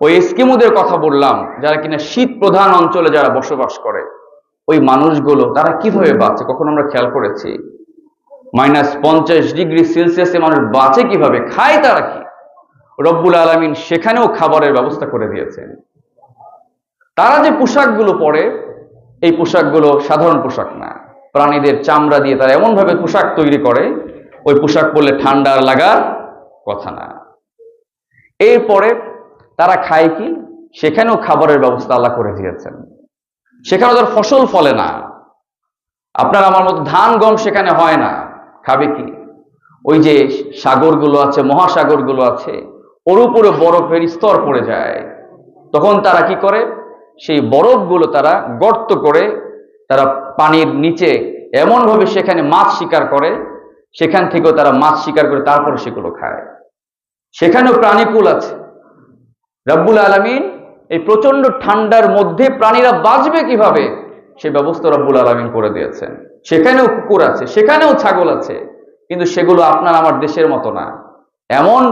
ওই এস্কিমোদের কথা বললাম, যারা কিনা শীত প্রধান অঞ্চলে যারা বসবাস করে, ওই মানুষগুলো তারা কীভাবে বাঁচে? কখন আমরা খেয়াল করেছি? মাইনাস পঞ্চাশ ডিগ্রি সেলসিয়াসে মানুষ বাঁচে কীভাবে? খায় তারা কি? রব্বুল আলমিন সেখানেও খাবারের ব্যবস্থা করে দিয়েছেন। তারা যে পোশাকগুলো পরে, এই পোশাকগুলো সাধারণ পোশাক না। প্রাণীদের চামড়া দিয়ে তারা এমনভাবে পোশাক তৈরি করে, ওই পোশাক পরলে ঠান্ডা লাগার কথা না। এরপরে তারা খায় কি? সেখানেও খাবারের ব্যবস্থা আল্লাহ করে দিয়েছেন। সেখানে তার ফসল ফলে না। আপনার আমার মতো ধান, গম সেখানে হয় না। খাবে কি? ওই যে সাগরগুলো আছে, মহাসাগরগুলো আছে, ওর উপরে বরফের স্তর পড়ে যায়। তখন তারা কি করে? সেই বরফগুলো তারা গর্ত করে, তারা পানির নিচে এমনভাবে সেখানে মাছ শিকার করে, সেখান থেকেও তারা মাছ শিকার করে, তারপরে সেগুলো খায়। সেখানেও প্রাণীকুল আছে। রব্বুল আলমিন এই প্রচণ্ড ঠান্ডার মধ্যে প্রাণীরা বাঁচবে কীভাবে? সে ব্যবস্থা রব্বুল আলমিন করে দিয়েছেন। সেখানেও কুকুর আছে, সেখানেও ছাগল আছে, কিন্তু সেগুলো আপনার আমার দেশের মতো না। এমন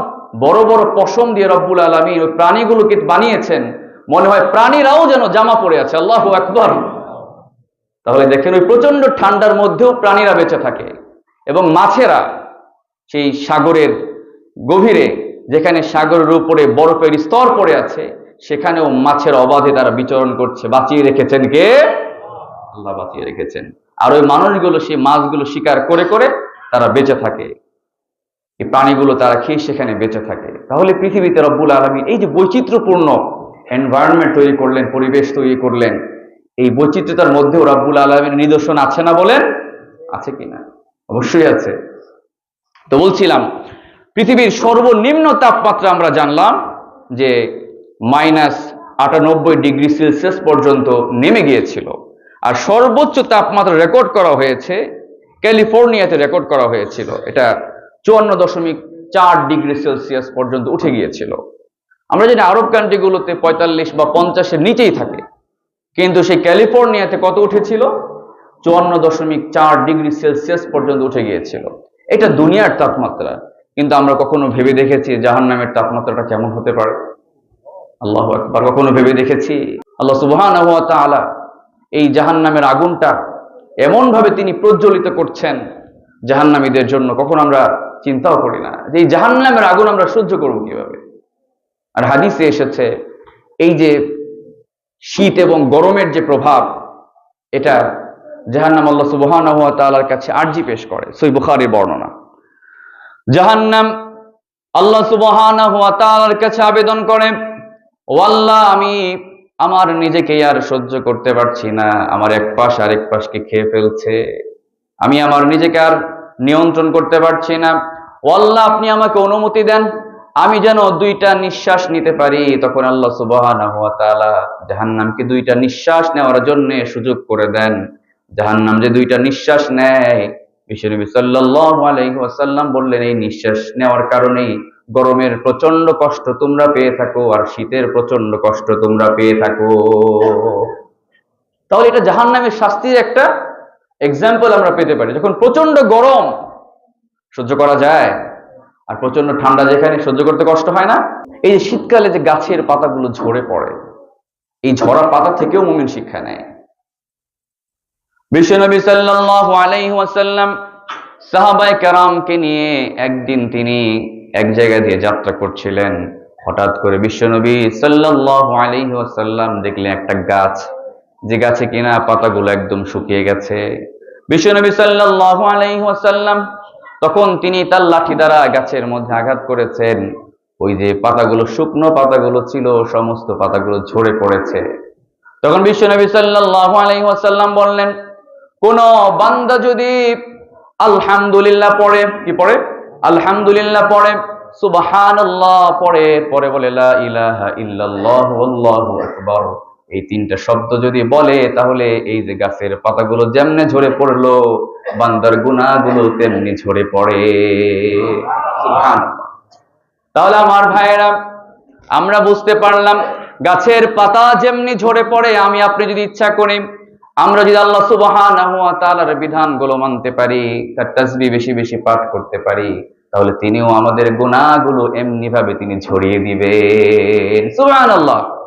বড় বড় পশম দিয়ে রব্বুল আলমিন ওই প্রাণীগুলোকে বানিয়েছেন, মনে হয় প্রাণীরাও যেন জামা পড়ে আছে, আল্লাহ একবার তাহলে দেখেন ওই প্রচণ্ড ঠান্ডার মধ্যেও প্রাণীরা বেঁচে থাকে, এবং মাছেরা সেই সাগরের গভীরে যেখানে সাগরের উপরে বরফের স্তর পড়ে আছে, সেখানেও মাছের অবাধে তারা বিচরণ করছে। বাঁচিয়ে রেখেছেন কে? আল্লাহ বাঁচিয়ে রেখেছেন। আর ওই মানুষগুলো, সেই মাছগুলো শিকার করে করে তারা বেঁচে থাকে। এই প্রাণীগুলো তারা খেয়ে সেখানে বেঁচে থাকে। তাহলে পৃথিবীতে রব্বুল আলমী এই যে বৈচিত্র্যপূর্ণ এনভায়রনমেন্ট তৈরি করলেন, পরিবেশ তৈরি করলেন, এই বৈচিত্র্যতার মধ্যেও রব্বুল আলমীর নিদর্শন আছে না বলেন? আছে কিনা অবশ্যই আছে। তো বলছিলাম পৃথিবীর সর্বনিম্ন তাপমাত্রা আমরা জানলাম যে মাইনাস আটানব্বই ডিগ্রি সেলসিয়াস পর্যন্ত নেমে গিয়েছিল। আর সর্বোচ্চ তাপমাত্রা রেকর্ড করা হয়েছে, ক্যালিফোর্নিয়াতে রেকর্ড করা হয়েছিল, এটা চুয়ান্ন দশমিক চার ডিগ্রি সেলসিয়াস পর্যন্ত উঠে গিয়েছিল। আমরা জানি আরব কান্ট্রিগুলোতে পঁয়তাল্লিশ বা পঞ্চাশের নিচেই থাকে, কিন্তু সেই ক্যালিফোর্নিয়াতে কত উঠেছিল? চুয়ান্ন দশমিক চার ডিগ্রি সেলসিয়াস পর্যন্ত উঠে গিয়েছিল। এটা দুনিয়ার তাপমাত্রা কিন্তু আমরা কখনো ভেবে দেখেছি জাহান নামের তাপমাত্রাটা কেমন হতে পারে। আল্লাহ একবার কখনো ভেবে দেখেছি? আল্লাহ সুবহান এই জাহান নামের আগুনটা এমন ভাবে তিনি প্রজ্বলিত করছেন জাহান্নামীদের জন্য, কখন আমরা চিন্তাও করি না যে এই জাহান নামের আগুন আমরা সহ্য করব কীভাবে। আর হাদিসে এসেছে, এই যে শীত এবং গরমের যে প্রভাব, এটা জাহান্নাম আল্লাহ সুবহান তালার কাছে আর্জি পেশ করে, সই বুখারির বর্ণনা। জাহান্নাম আল্লাহ তালার কাছে আবেদন করে ও আল্লাহ আমি আমার নিজেকে আর সহ্য করতে পারছি না। আমার এক পাশ আরেক পাশকে খেয়ে ফেলছে। আমি আমার নিজেকে আর নিয়ন্ত্রণ করতে পারছি না। ওয়াল্লাহ, আপনি আমাকে অনুমতি দেন। আমি যেন দুইটা নিঃশ্বাস নিতে পারি। তখন আল্লাহ সুবহান জাহান্নামকে দুইটা নিঃশ্বাস নেওয়ার জন্য সুযোগ করে দেন। জাহান্নাম যে দুইটা নিঃশ্বাস নেয় বিশ্বনবী সাল্লাল্লাহু আলাইহি বললেন, এই নিঃশ্বাস নেওয়ার কারণেই গরমের প্রচণ্ড কষ্ট তোমরা পেয়ে থাকো আর শীতের প্রচণ্ড কষ্ট তোমরা পেয়ে থাকো। তাহলে এটা জাহান্নামের শাস্তির একটা এক্সাম্পল আমরা পেতে পারি। যখন প্রচণ্ড গরম, সহ্য করা যায়, আর প্রচণ্ড ঠান্ডা যেখানে, সহ্য করতে কষ্ট হয় না। এই শীতকালে যে গাছের পাতাগুলো ঝরে পড়ে, এই ঝরা পাতা থেকেও মুমিন শিক্ষা নেয়। বিশ্বনবী সাল্লাল্লাহু আলাইহি ওয়াসাল্লাম সাহাবায়ে কেরামকে নিয়ে একদিন তিনি এক জায়গা দিয়ে যাত্রা করছিলেন। হঠাৎ করে বিশ্বনবী সাল্লাল্লাহু আলাইহি ওয়াসাল্লাম দেখলেন একটা গাছ। যে গাছে কিনা পাতাগুলো একদম শুকিয়ে গেছে। বিশ্বনবী সাল্লাল্লাহু আলাইহি ওয়াসাল্লাম তখন তিনি তার লাঠি দ্বারা গাছের মধ্যে আঘাত করেছেন। ওই যে পাতাগুলো শুকনো পাতাগুলো ছিল, সমস্ত পাতাগুলো ঝরে পড়েছে। তখন বিশ্বনবী সাল্লাল্লাহু আলাইহি ওয়াসাল্লাম বললেন কোন বান্দা যদি আলহামদুলিল্লাহ পড়ে, কি পড়ে? আলহামদুলিল্লাহ পড়ে, সুবহানাল্লাহ পড়ে, পরে বলে ইলাহা এই তিনটা শব্দ যদি বলে, তাহলে এই যে গাছের পাতাগুলো যেমনে ঝরে পড়ল, বান্দার গুনাহগুলো তেমনি ঝরে পড়ে। তাহলে আমার ভাইয়েরা, আমরা বুঝতে পারলাম, গাছের পাতা যেমনি ঝরে পড়ে, আমি আপনি যদি ইচ্ছা করি আমরা যদি আল্লাহ সুবহানাহু বিধানগুলো মানতে পারি, তার তসবি বেশি বেশি পাঠ করতে পারি, তাহলে তিনিও আমাদের গুণাগুলো এমনি ভাবে তিনি ছড়িয়ে দিবেন। সুবহানাল্লাহ।